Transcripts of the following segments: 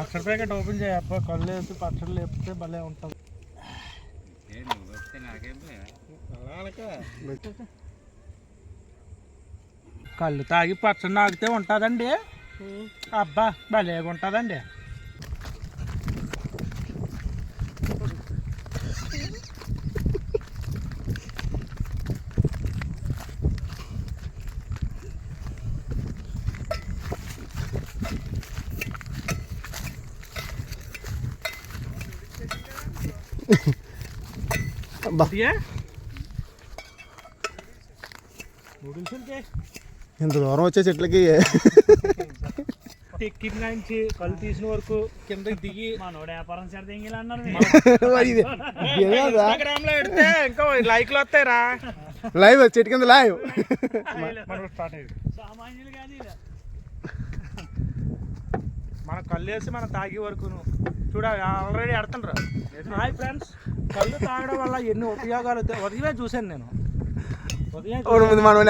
పచ్చడి packet open చేయప్ప కళ్ళు వేసి పచ్చడి లేపితే భలే ఉంటుంది. భయం? కళ్ళు తాగి పచ్చడి నాగితే ఉంటుందండి. అబ్బా భలేగా ఉంటుందండి ఇంత దూరం వచ్చే చెట్లకి ఎక్కిన నుంచి కళ్ళు తీసిన వరకు కిందకి దిగి మనోడు వ్యాపారం చేస్తే ఇంకా లైక్లు వస్తాయిరా. లైవ్ చెట్టు కింద లైవ్. మన కళ్ళు వేసి మనం తాగే వరకు చూడ ఆల్రెడీ ఆడుతుండ్రు. హాయ్ ఫ్రెండ్స్ కళ్ళు తాగడం వల్ల ఎన్ని ఉపయోగాలు ఉదయమే చూశాను నేను. ఉదయం మనం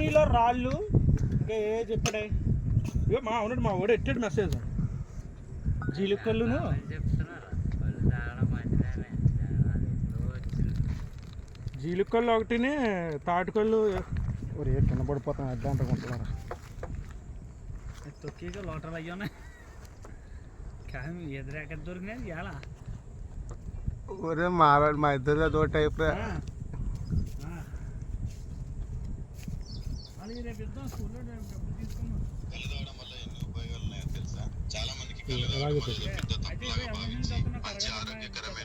నీలో రాళ్ళు ఇంకా ఏ చెప్పాడే. ఇగో మా అవునండి మా వాడు ఎట్టాడు మెసేజ్ జీలికల్లును జీలికల్లు ఒకటిని తాటికల్లు ఒరే కింద పడిపోతాం అడ్డా అంటుకుంటున్నారా తొక్కిగా లోటర్లు అయ్యాయి ఎదురెక్కడ దొరికినాయి ఎలా? ఒరే మా మా ఇద్దరు అదో టైప్ అది రేపు ఇద్దాం స్కూల్లో రేపు డబ్బులు తీసుకున్నాం అలాగే అయితే ఇవి ఎవరి నుంచి వస్తున్నా కరగడం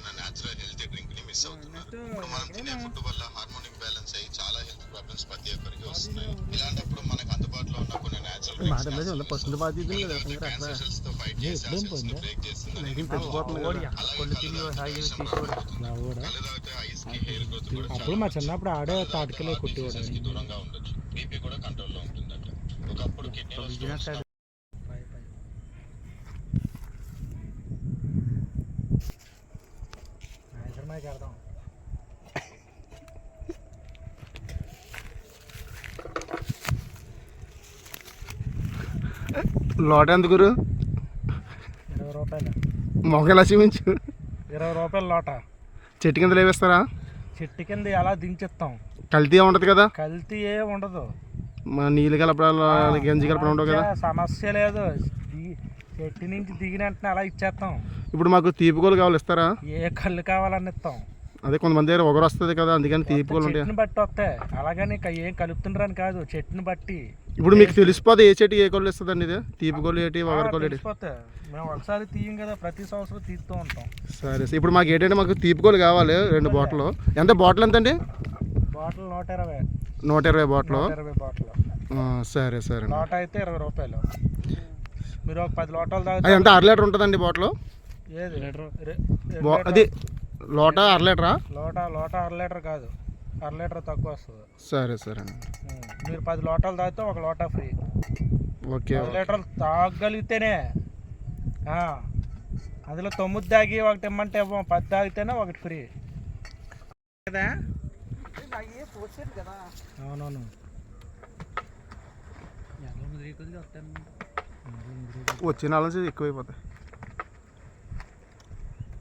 నెక్స్ట్ మాట మీద పసుపు బాధ్యత కదా అక్కడ ఎప్పుడేం పోయిందా నైన్టీన్ పెంచిపోతుంది కదా కొళ్ళు తిని హాయిగా తీసుకోవడం అప్పుడు మా చిన్నప్పుడు ఆడే తాటికలే కొట్టేవాడు కడదాం లోట ఎంత గురు? ఇరవై రూపాయలు. మొగలా చూపించు ఇరవై రూపాయలు లోట. చెట్టు కింద లేవేస్తారా? చెట్టు కింద ఎలా దించిస్తాం కల్తీ ఉండదు కదా? కల్తీ ఏ ఉండదు. మా నీళ్ళు కలపడాలు గంజి కలపడం ఉండవు కదా? సమస్య లేదు. ది- చెట్టు నుంచి దిగిన వెంటనే అలా ఇచ్చేస్తాం ఇప్పుడు మాకు తీపికోలు కావాలి ఇస్తారా? ఏ కళ్ళు కావాలని ఇస్తాం. అదే కొంతమంది దగ్గర ఒకరు వస్తుంది కదా అందుకని తీపికోలు ఉంటాయి. చెట్టుని బట్టి వస్తాయి. అలాగని ఇక ఏం కలుపుతుండ్రని కాదు చెట్టుని బట్టి. ఇప్పుడు మీకు తెలిసిపోతే ఏ చెట్టు ఏ కోళ్ళు ఇస్తుందండి ఇది? తీపికోలు ఏంటి ఒకరికోళ్ళు ఏంటి? తెలిసిపోతాయి మేము ఒకసారి తీయం కదా ప్రతి సంవత్సరం తీస్తూ ఉంటాం. సరే సరే. ఇప్పుడు మాకు ఏంటంటే మాకు తీపికోలు కావాలి రెండు బాటిల్. ఎంత బాటిల్ ఎంత అండి బాటిల్ నూట ఇరవై. నూట ఇరవై బాటిల్. నూట ఇరవై బాటిల్. సరే సరే అండి. లోట అయితే ఇరవై రూపాయలు. మీరు ఒక పది లోటాలు అది తాగితే ఎంత అర లీటర్ ఉంటుందండి బాటిల్? ఏది? రె- బా లీటర్- అది లోట అర లీటరా? లోట లోట అర లీటర్ కాదు. అర లీటర్ తక్కువ వస్తుంది. సరే సరే. మీరు పది లోటాలు తాగితే ఒక లోటా ఫ్రీ. ఓకే పది లీటర్లు తాగగలిగితేనే ఆ, అందులో తొమ్మిది తాగి ఒకటి ఇమ్మంటే ఇవ్వం పది తాగితేనే ఒకటి ఫ్రీ. కదా? అవునవును. వచ్చే నెల నుంచి ఎక్కువైపోతాయి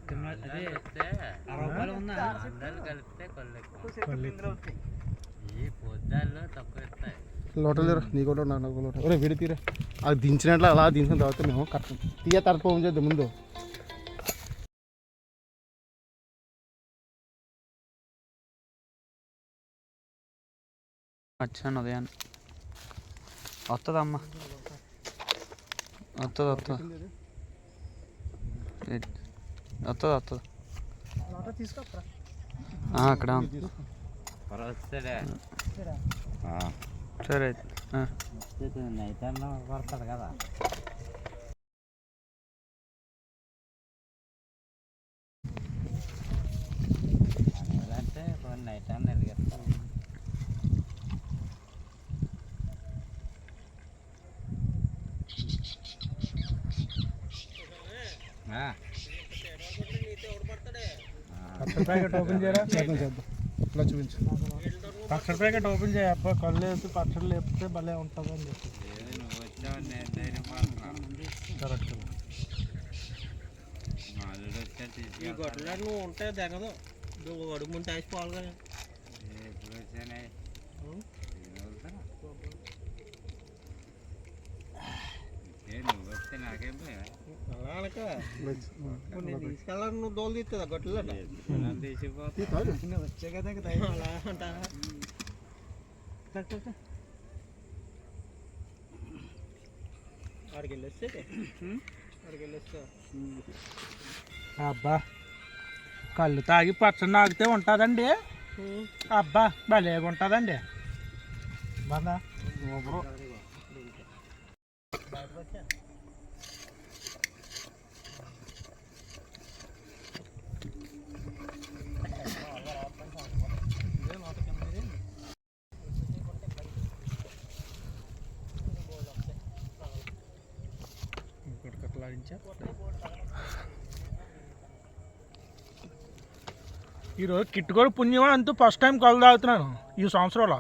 అదే అందరు కలిపితే కళ్ళు ఎక్కువ ఈ పొద్దాల్లో తక్కువ ఇస్తాయి లోటలు తీరా నీ కూడా నాకు లోట ఒరే విడి తీరా. అది దించినట్లు అలా దించిన తర్వాత మేము కరెక్ట్ తీయ ఫోన్ చేద్దాం ముందు. వచ్చాను ఉదయం వస్తుందమ్మా వస్తుంది వస్తుంది వస్తుంది వస్తుంది అక్కడ. సరే. పడతాడు కదా. అంటే కొన్ని నైట్ అన్న ఎదిగేస్తాను ప్యాకెట్ ఓపెన్ చేయరా? ఇట్లా చూపించు. పచ్చడి ప్యాకెట్ ఓపెన్ చేయప్ప కళ్ళు వేసి పచ్చడి లేపితే భలే ఉంటుంది అని చెప్పి. కరెక్ట్. ఈ గొడ్డలో నువ్వు ఉంటే దిగదు నువ్వు అడుగు ముందు వేసిపోవాలి కదా. నువ్వు వస్తే నాకేం భయం? తీసుకెళ్ళాను నువ్వు దోలు తీస్తుందా తీసిపోతే వచ్చే కదా అలా అంట. ఆడికి వెళ్ళొస్తే ఆడికి వెళ్ళొస్తా అబ్బా కళ్ళు తాగి పచ్చడి నాగితే ఉంటుందండి. అబ్బా భలేగా ఉంటుందండి. బాగా కట్టలాడించా ఈరోజు కిట్టుకోడు పుణ్యమా? అంటూ ఫస్ట్ టైం కళ్ళు తాగుతున్నాను ఈ సంవత్సరంలో.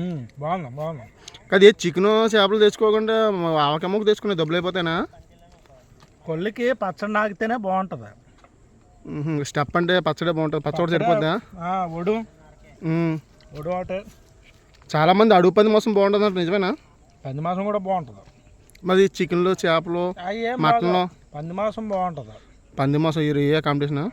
ఉమ్, బాగుంది బాగుంది. అది చికెన్ చేపలు తెచ్చుకోకుండా ఆవకమ్మకు తెచ్చుకునే డబ్బులు అయిపోతాయినా? కొల్లికి పచ్చడి నాగితేనే బాగుంటుంది. స్టెప్ అంటే పచ్చడి బాగుంటుంది. పచ్చడి సరిపోద్దా? ఆ, ఒడు. మ్మ్. ఒడు ఒకటి. చాలా మంది అడుగు పది మోసం బాగుంటుంది అంటే నిజమేనా? పంది మాసం కూడా బాగుంటుంది. మరి చికెన్లు చేపలు మటన్లో? బాగోవు. పంది మాసం బాగుంటుంది పంది మాసం ఈ ఏ కాంపిటీషన్.